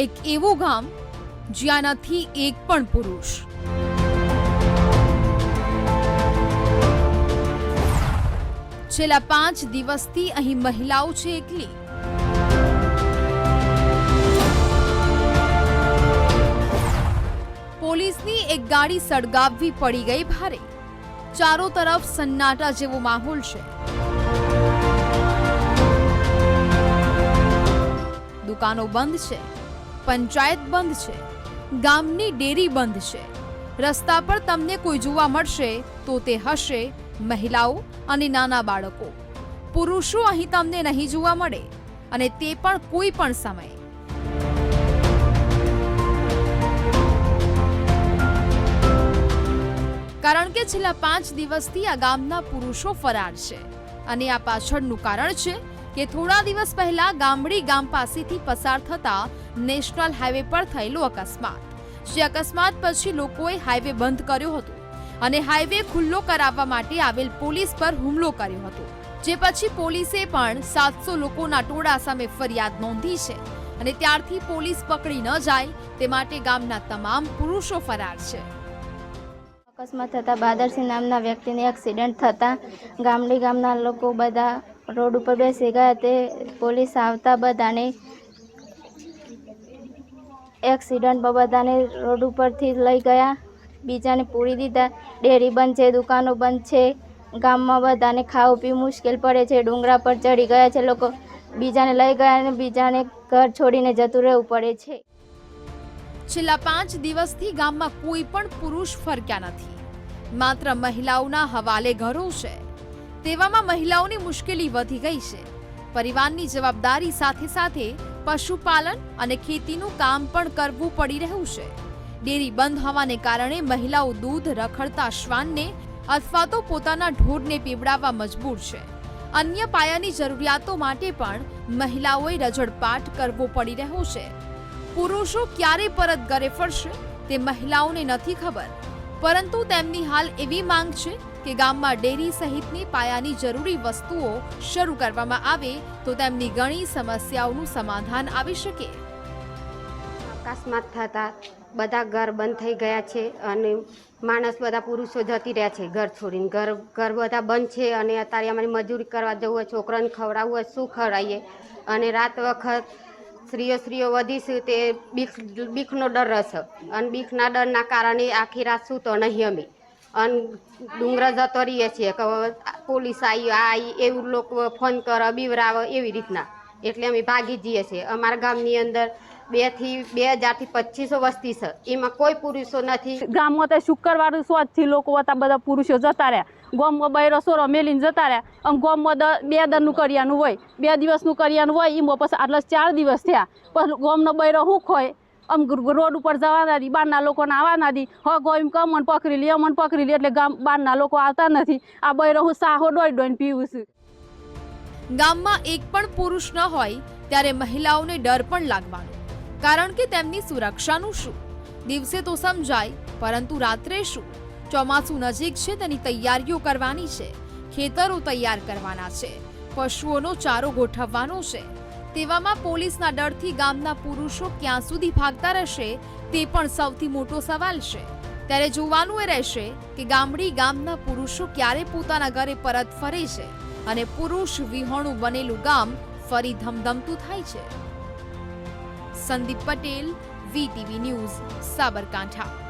એક એવું ગામ જ્યાં નથી એક પણ પુરુષ. છેલ્લા પાંચ દિવસથી અહીં મહિલાઓ છે એકલી. પોલીસની એક ગાડી સળગાવવી પડી ગઈ ભારે. ચારો તરફ સન્નાટા જેવો માહોલ છે. દુકાનો બંધ છે. પંચાયત બંધ છે, ગામની ડેરી બંધ છે. રસ્તા પર તમને કોઈ જોવા મળશે તો તે હશે મહિલાઓ અને નાના બાળકો. પુરુષો અહીં તમને નહીં જોવા મળે અને તે પણ કોઈ પણ સમયે. કારણ કે છેલ્લા પાંચ દિવસથી આ ગામના પુરુષો ફરાર છે અને આ પાછળનું કારણ છે કે થોડા દિવસ પહેલા ગામડી ગામ પાસેથી પસાર થતા નેશનલ હાઈવે પર થયેલો અકસ્માત. જે અકસ્માત પછી લોકોએ હાઈવે બંધ કર્યો હતો અને હાઈવે ખુલ્લો કરાવવા માટે આવેલ પોલીસ પર હુમલો કર્યો હતો. જે પછી પોલીસે પણ સાતસો લોકોના ટોળા સામે ફરિયાદ નોંધી છે અને ત્યારથી પોલીસ પકડી ન જાય તે માટે ગામના તમામ પુરુષો ફરાર છે. અકસ્માત થતાં બાદરસિંહ નામના વ્યક્તિને એક્સિડન્ટ થતાં ગામડી ગામના લોકો બધા રોડ ઉપર બેસી ગયા તે પોલીસ આવતા બધાને એક્સિડન્ટ બધાને રોડ ઉપરથી લઈ ગયા. બીજાને પૂરી દીધા. ડેરી બંધ છે, દુકાનો બંધ છે. ગામમાં બધાને ખાવું પીવું મુશ્કેલ પડે છે. ડુંગરા પર ચડી ગયા છે લોકો. બીજાને લઈ ગયા અને બીજાને ઘર છોડીને જતું રહેવું પડે છે. છેલ્લા પાંચ દિવસથી ગામમાં કોઈ પણ પુરુષ ફરક્યા નથી. માત્ર મહિલાઓના હવાલે ઘરો છે. તેવામાં મહિલાઓની મુશ્કેલી વધી ગઈ છે. પરિવારની જવાબદારી સાથે સાથે પશુપાલન અને ખેતીનું કામ પણ કરવું પડી રહ્યું છે. ડેરી બંધ હોવાને કારણે મહિલાઓ દૂધ રખડતા શ્વાનને અથવા તો પોતાના ઢોરને પીવડાવવા મજબૂર છે. અન્ય પાયાની જરૂરિયાતો માટે પણ મહિલાઓએ રજડપાટ કરવો પડી રહ્યો છે. પુરુષો ક્યારે પરત ઘરે ફરશે તે મહિલાઓને નથી ખબર, પરંતુ તેમની હાલ એવી માંગ છે કે ગામમાં ડેરી સહિતની પાયાની જરૂરી વસ્તુઓ શરૂ કરવામાં આવે તો તેમની ઘણી સમસ્યાઓનું સમાધાન આવી શકે. અકસ્માત થતા બધા ઘર બંધ થઈ ગયા છે અને માણસ બધા પુરુષો જતી રહ્યા છે ઘર છોડીને. ઘર ઘર બધા બંધ છે અને અત્યારે અમારી મજૂરી કરવા જવું હોય, છોકરાને ખવડાવવું હોય, શું ખવડાવીએ? અને રાત વખત સ્ત્રીઓ સ્ત્રીઓ વધીશું તે બીક બીકનો ડર રહેશે અને બીકના ડરના કારણે આખી રાત સૂતો નહીં અમે. અને ડુંગરા જતો રહીએ છીએ કે પોલીસ આવી આ એવું લોકો ફોન કરે, બીવરાવો એવી રીતના. એટલે અમે ભાગી જઈએ છીએ. અમારા ગામની અંદર બેથી બે હજારથી પચીસો વસ્તી છે. એમાં કોઈ પુરુષો નથી. ગામમાં તો શુક્રવાર સોજથી લોકો હતા, બધા પુરુષો જતા રહ્યા. ગોમમાં બૈરો સોરો મેલીને જતા રહ્યા. આમ ગોમમાં બે દરનું કરિયાનું હોય, બે દિવસનું કરિયાનું હોય, એમાં પછી આટલા ચાર દિવસ થયા. પછી ગોમનો બૈરો હુક હોય આમ રોડ ઉપર જવા દી, બહારના લોકોને આવવાના દી. હો ગોમ કમન પકડી લે અમન પકડી લે એટલે ગામ, બહારના લોકો આવતા નથી. આ બૈરો હું સાહો ડોઈ ડોઈને પીવું છું. ગામમાં એક પણ પુરુષ ન હોય, ત્યારે મહિલાઓને ડર પણ લાગવાનો. કારણ કે તેમની સુરક્ષાનું શું? દિવસે તો સમજાય, પરંતુ રાત્રે શું? ચોમાસું નજીક છે, તેની તૈયારીઓ કરવાની છે. ખેતરો તૈયાર કરવાના છે. પશુઓનો ચારો ગોઠવવાનો છે. તેવામાં પોલીસના ડરથી ગામના પુરુષો ક્યાં સુધી ભાગતા રહેશે તે પણ સૌથી મોટો સવાલ છે. ત્યારે જોવાનું એ રહેશે કે ગામડી ગામના પુરુષો ક્યારે પોતાના ઘરે પરત ફરે છે અને પુરુષ વિહોણું બનેલું ગામ ફરી ધમધમતું થાય છે. Sandeep Patel VTV news, Sabarkantha.